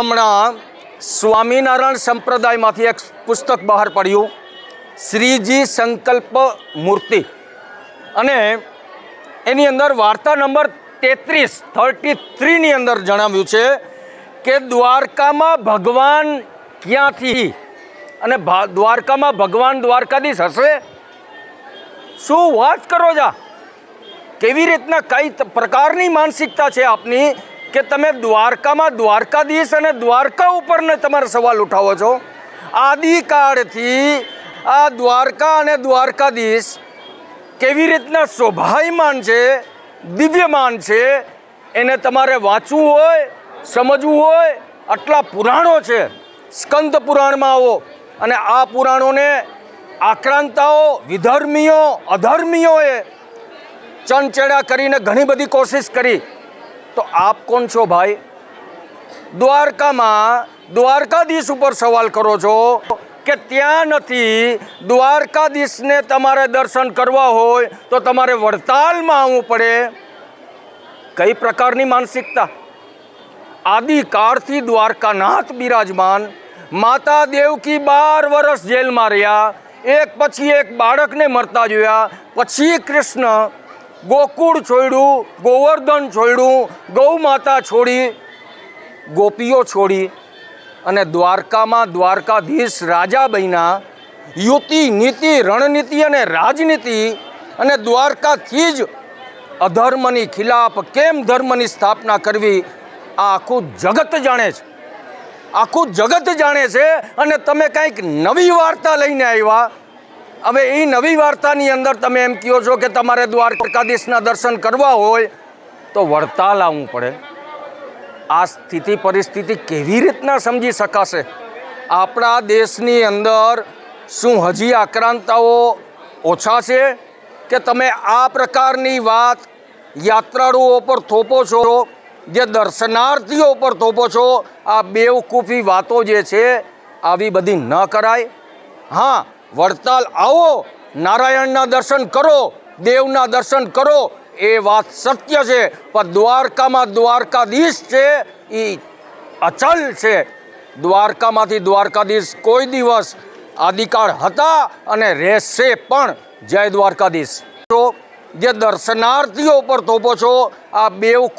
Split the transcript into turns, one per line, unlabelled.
હમણાં સ્વામિનારાયણ સંપ્રદાયમાંથી એક પુસ્તક બહાર પડ્યું, શ્રીજી સંકલ્પ મૂર્તિ. અને એની અંદર વાર્તા નંબર તેત્રીસ થર્ટી થ્રીની અંદર જણાવ્યું છે કે દ્વારકામાં ભગવાન ક્યાંથી? અને દ્વારકામાં ભગવાન દ્વારકાધીશ હશે? શું વાત કરો જા? કેવી રીતના કઈ પ્રકારની માનસિકતા છે આપની? કે તમે દ્વારકામાં દ્વારકાધીશ અને દ્વારકા ઉપરને તમારે સવાલ ઉઠાવો છો? આદિકાળથી આ દ્વારકા અને દ્વારકાધીશ કેવી રીતના શોભાયમાન છે, દિવ્યમાન છે, એને તમારે વાંચવું હોય, સમજવું હોય? આટલા પુરાણો છે. સ્કંદ પુરાણમાં આવો. અને આ પુરાણોને આક્રાંતાઓ, વિધર્મીઓ, અધર્મીઓએ ચણચેડા કરીને ઘણી બધી કોશિશ કરી. તો આપ કોણ છો ભાઈ દ્વારકામાં દ્વારકાધીશ ઉપર સવાલ કરો છો કે ત્યાં નથી દ્વારકાધીશને તમારે દર્શન કરવા હોય તો તમારે વડતાલમાં આવવું પડે કઈ પ્રકારની માનસિકતા આદિકાળથી દ્વારકાનાથ બિરાજમાન માતા દેવકી બાર વર્ષ જેલમાં રહ્યા એક પછી એક બાળકને મરતા જોયા પછી કૃષ્ણ ગોકુળ છોડ્યું, ગોવર્ધન છોડ્યું, ગૌ માતા છોડી, ગોપીઓ છોડી અને દ્વારકામાં દ્વારકાધીશ રાજા બન્યા. યુતિ, નીતિ, રણનીતિ અને રાજનીતિ અને દ્વારકાથી જ અધર્મની ખિલાફ કેમ ધર્મની સ્થાપના કરવી, આ આખું જગત જાણે છે. આખું જગત જાણે છે અને તમે કંઈક નવી વાર્તા લઈને આવ્યા. હવે એ નવી વાર્તાની અંદર તમે એમ કહો છો કે તમારે દ્વારકાધીશના દર્શન કરવા હોય, તો વડતાલ આવવું પડે. આ સ્થિતિ પરિસ્થિતિ કેવી રીતના સમજી શકાશે? આપણા દેશની અંદર શું હજી આક્રાંતાઓ ઓછા છે? કે તમે આ પ્રકારની વાત યાત્રાળુઓ પર થોપો છો, જે દર્શનાર્થીઓ પર થોપો છો, આ બેવકૂફી વાતો જે છે, આવી બધી ન કરાય? હા વડતાલ આવો, નારાયણના દર્શન કરો, દેવના દર્શન કરો, એ વાત સત્ય છે. પણ દ્વારકામાં દ્વારકાધીશ છે એ અચલ છે. દ્વારકામાંથી દ્વારકાધીશ કોઈ દિવસ આદિકાળ હતા અને રહેશે પણ. જય દ્વારકાધીશ. તો જે દર્શનાર્થીઓ પર થોપો છો, આ બેવ